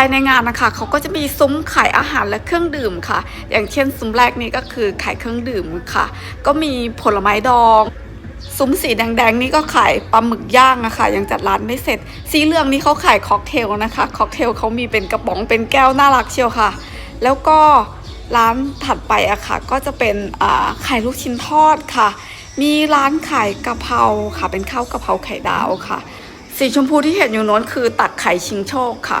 ายในงานนะคะเขาก็จะมีซุ้มขายอาหารและเครื่องดื่มค่ะ อย่างเช่นซุ้มแรกนี้ก็คือขายเครื่องดื่มค่ะ ก็มีผลไม้ดองซุ้มสีแดงๆนี่ก็ขายปลาหมึกย่างอะค่ะ ยังจัดร้านไม่เสร็จ สีเหลืองนี่เขาขายค็อกเทลนะคะค็อกเทลเขามีเป็นกระป๋องเป็นแก้วน่ารักเชียวค่ะ แล้วก็ร้านถัดไปอะค่ะ ก็จะเป็นขายลูกชิ้นทอดค่ะ มีร้านขายกะเพราค่ะ เป็นข้าวกะเพราไข่ดาวค่ะ สีชมพูที่เห็นอยู่โน้นคือตักไข่ชิงโชคค่ะ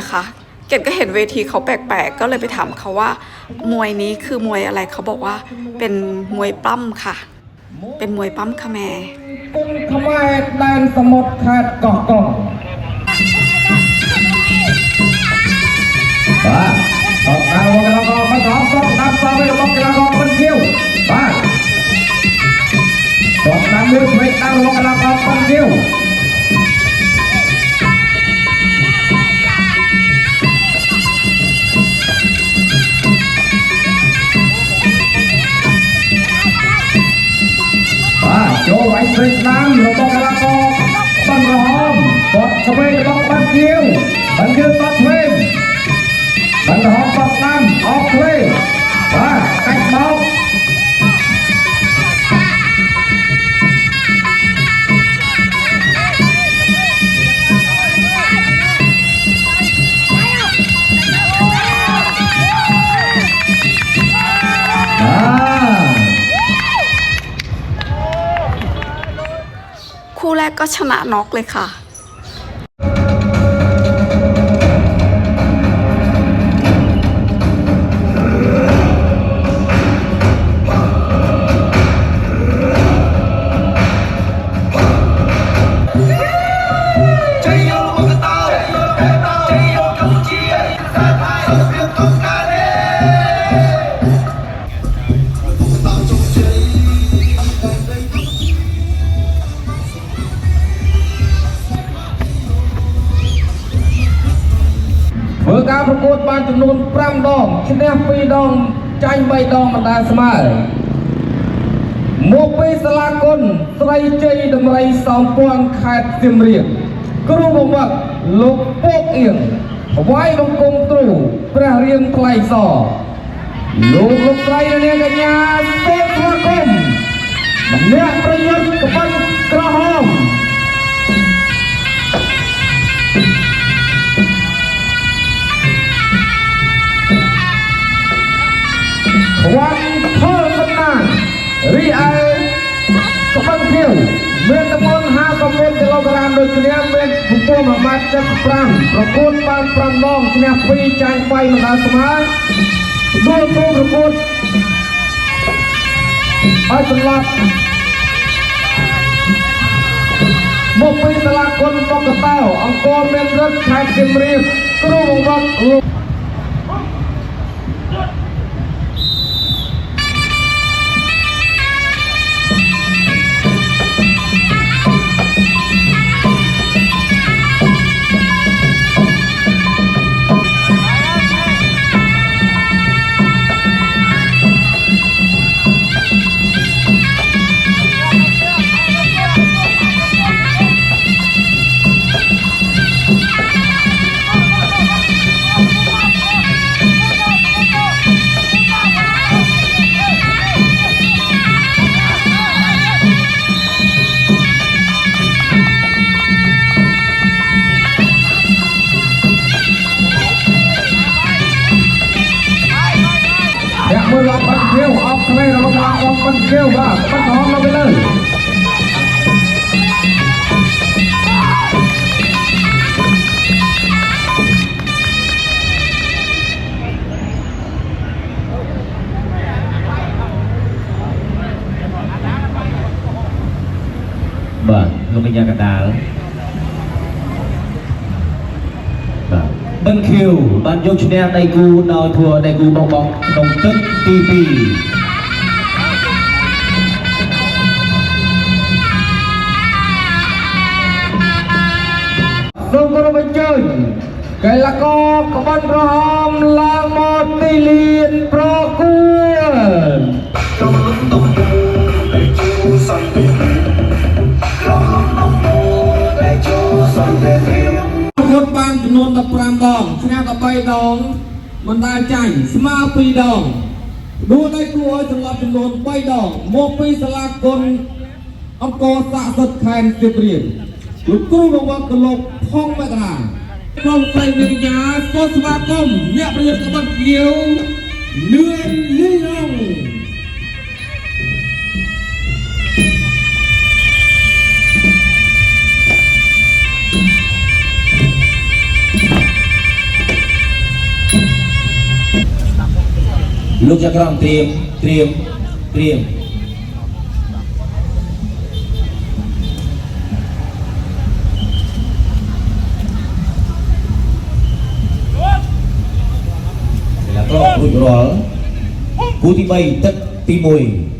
ะคะ เกดก็เห็นเวทีเขาแปลกๆ ก็เลยไปถามเขาว่า มวยนี้คือมวยอะไรเขาบอกว่า เป็นมวยปั้มค่ะ เป็นมวยปั้มคะแมุ่งขมายแดนสมุทรขาดเกาะกอง ก็ชนะน็อกเลยค่ะ 5ដងឈ្នះ2ដងចាញ់3ដងមិនដែលស្មើមកពីសាលាគុណស្រីជ័យដំរីសោមពាន់ខេត្តសៀមរាបគ្រូបង្វឹកលោកពកអៀងថ្វាយបង្គំគ្រូព្រះរៀងថ្លៃសលោកលោកស្រីនិងនាងកញ្ញាសូមស្វាគមន៍ម្នាក់ប្រយុទ្ធក្បិនក្រហម រីឯក្បឹងភៀវមានទម្ងន់51គីឡូក្រាមដូចគ្នាមានកម្ពស់1ម៉ែត្រ75ប្រកួតបាន5ដងឈ្នះ2ចាញ់3មិនដល់ស្មើដួលគូប្រកួតឲ្យសន្លប់មកពីសាលាគុណបកតោអង្គរមានរឹកខេត្តសៀមរាបគ្រូបង្វឹកលោកអ្នក មើលអបបាត់ខៀវអបក្មេងរបស់កីឡាករបាត់ខៀវបាទបាត់ហងនៅពេលលើ លោកកញ្ញាកណ្ដាល បាទបិនឃីវបានយកឈ្នះដៃគូដោយធ្វើដៃគូបោកបង់ក្នុងទឹកទី2 សូមគោរពអញ្ជើញកីឡាករក្បាច់ក្រហមឡើងមកទីលានប្រកួ ដងមិនដែលចាញ់ស្មើ2ដងដួលដៃគូឲ្យចន្លប់ចំនួន3ដងមកពីសាលាគុណអង្គរស័ក្តិសិទ្ធិខេត្តសៀមរាបលោកគ្រូបង្វឹកកលោកផុងមករាក្រុមស្រីវិញ្ញាសូមស្វាគមន៍អ្នកប្រយុទ្ធក្បត់គៀវនឿនលីឡុង លោកចក្រងត្រៀមត្រៀមត្រៀមរួចរាល់គូទី3ទឹកទី1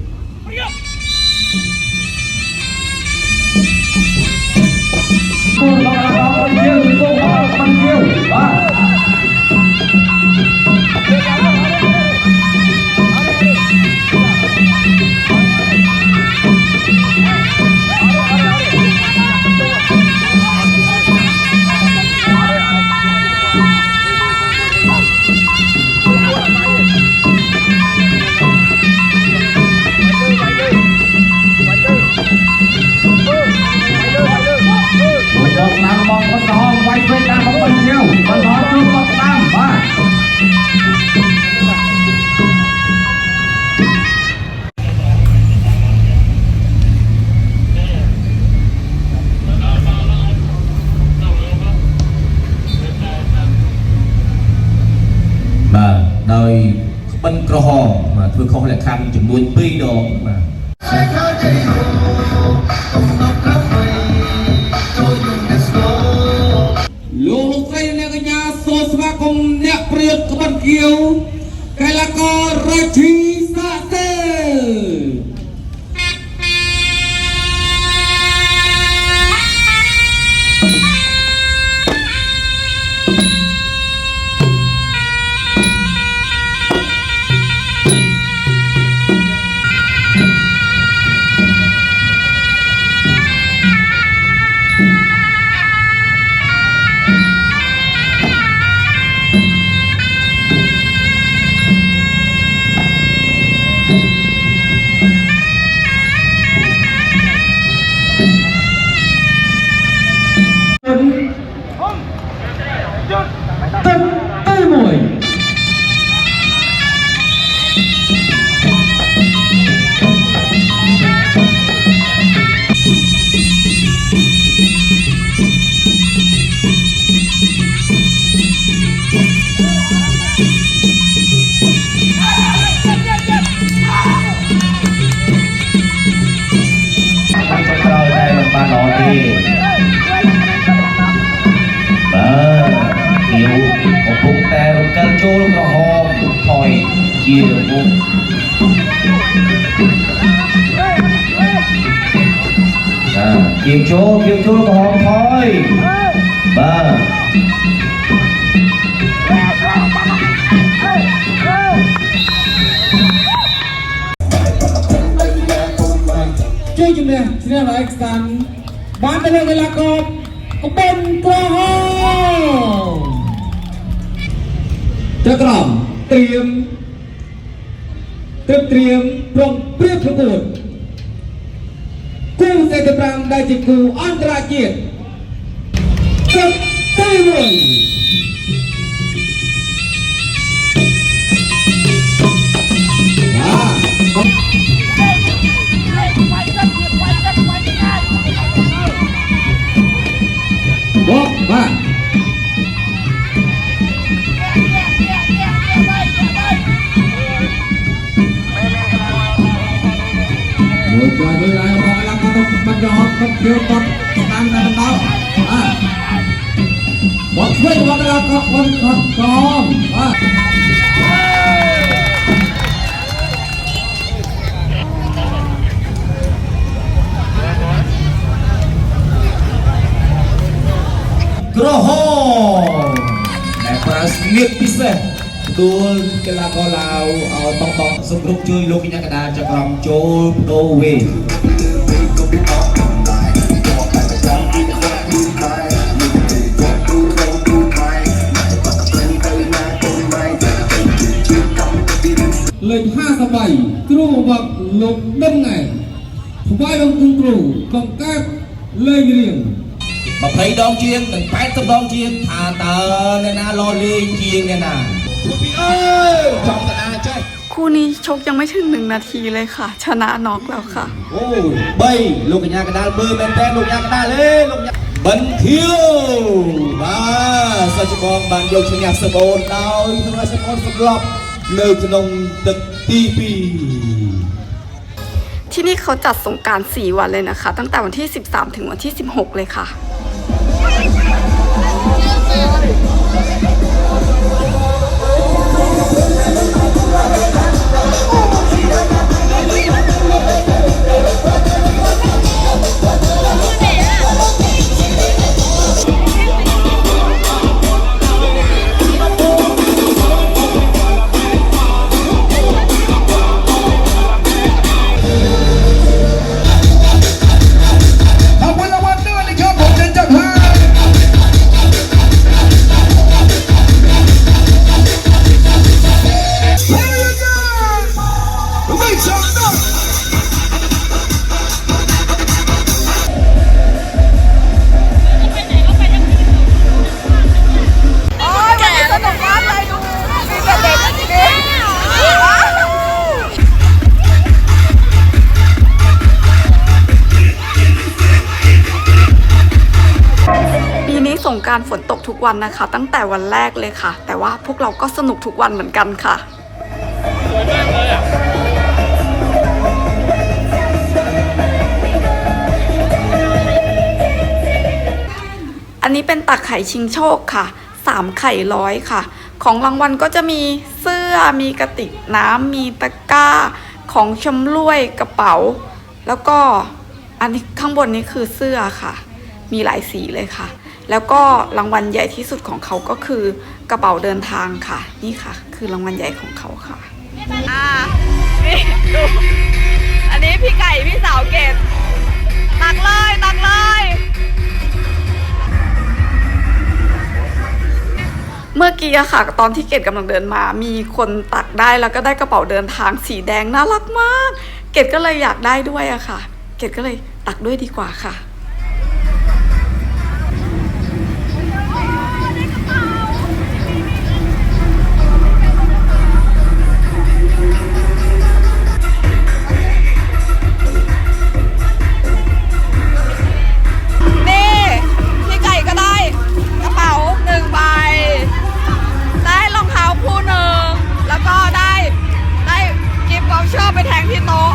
វើខុសលក្ខខណ្ឌចំនួន2ដងបាទ ขียวโจเกียวโชว์ของพลอยบ้าช่วยจุ่มเลยที่นี่เร้อยตันบ้านไปเลยเวลากบก็เป็นกระหองจะกล่อมเตรียม เตรียมเรียมงเปรียบประกวด 1975ដែលជាគូអន្តរជាតិជប់តែមួយបបបាទមួយគាត់ទៅឡើង បាត់យកហត់គាត់ជឿគាត់តាមតែបណ្ដោបាទមកធ្វើគាត់ដល់គាត់គាត់គាត់កំបាទក្រហមដែលប្រើស្លៀកពិសេសទួលកីឡាករឡាវឲ្យបងបងសង្គ្រប់ជួយលោកកញ្ញាកដាចក្រមចូលដូវេ លេខ53គ្រូបកលោកដឹងណែថ្វាយបង្គំគ្រូបង្កើតលេងរៀង20ដងជាងនិង80ដងជាងថាតើអ្នកណាលលេងជាងអ្នកណាពួកពីអើយចំតាចេះ คู่นี้ชกยังไม่ถึงหนึ่งนาทีเลยค่ะ ชนะน็อกแล้วค่ะ អូ3លោកកញ្ញាកដាលមើលមែនតើលោកកញ្ញាកដាលទេលោកកញ្ញាបិនធៀវបាទសច្ចបងបានយកឈ្នះសបូនដោយទ្រសបូនសម្រាប់នៅក្នុងទឹកទី2 ที่นี่เขาจัดสงกราร 4 วันเลยนะคะ ตั้งแต่วันที่ 13 ถึงวันที่ 16 เลยค่ะ ข นะคะ ตั้งแต่วันแรกเลยค่ะ แต่ว่าพวกเราก็สนุกทุกวันเหมือนกันค่ะอันนี้เป็นตักไข่ชิงโชคค่ะสามไข่ร้อยค่ะ ของรางวัลก็จะมีเสื้อ มีกระติกน้ำ มีตะกร้า ของชำร่วยกระเป๋า แล้วก็อันนี้ข้างบนนี้คือเสื้อค่ะ มีหลายสีเลยค่ะ แล้วก็รางวัลใหญ่ที่สุดของเขาก็คือกระเป๋าเดินทางค่ะ นี่ค่ะ คือรางวัลใหญ่ของเขาค่ะอ่านี่ดูอันนี้พี่ไก่พี่สาวเกดตักเลยตักเลยเมื่อกี้อะค่ะ ตอนที่เกดกำลังเดินมา มีคนตักได้แล้วก็ได้กระเป๋าเดินทางสีแดงน่ารักมาก เกดก็เลยอยากได้ด้วยอะค่ะ เกดก็เลยตักด้วยดีกว่าค่ะ ชอบไปแทงที่โต๊ะ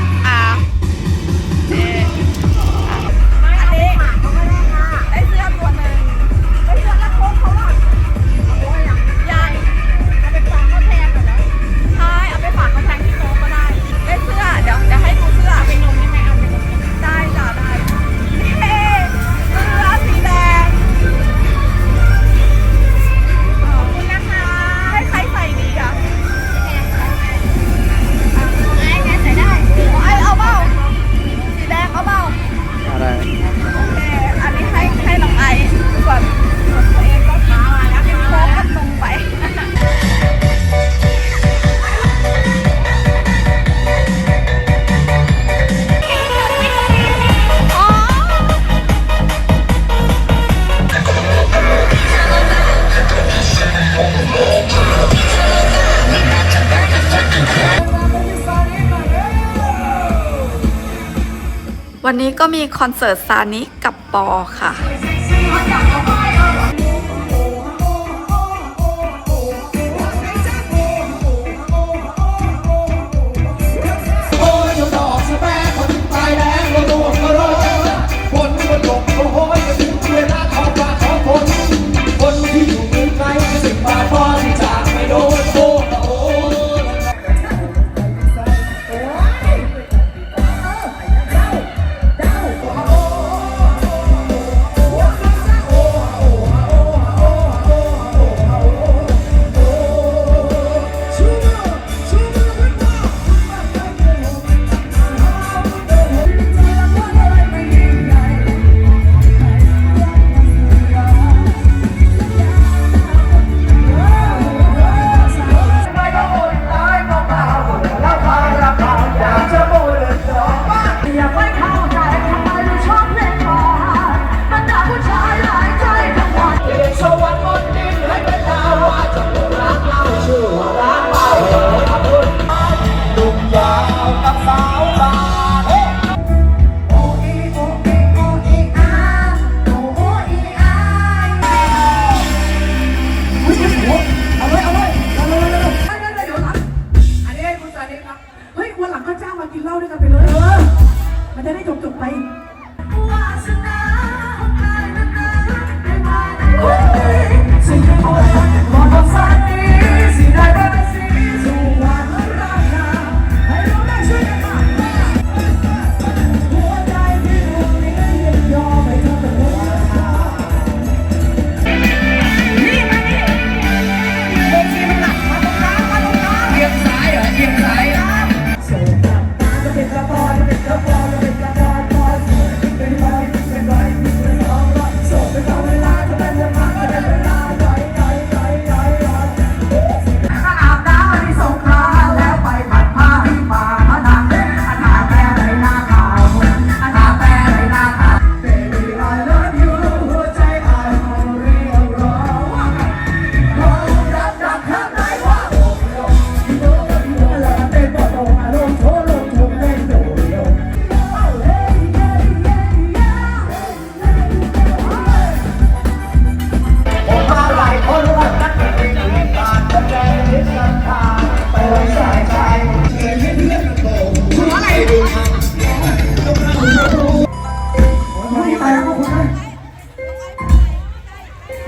วันนี้ก็มีคอนเสิร์ตซานิกับปอค่ะ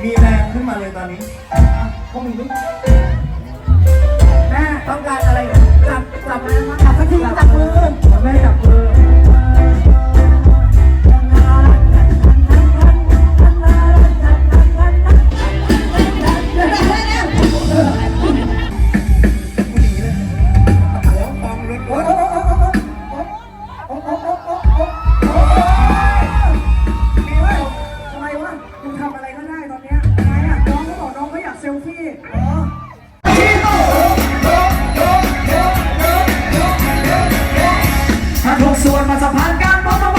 มีแรงขึ้นมาเลยตอนนี้ก็มีด้วยแม่ต้องการอะไรจับจับแะไมาจับสักทีจับมือแม่จับมือ มาสัมพันธ์กันพร้อม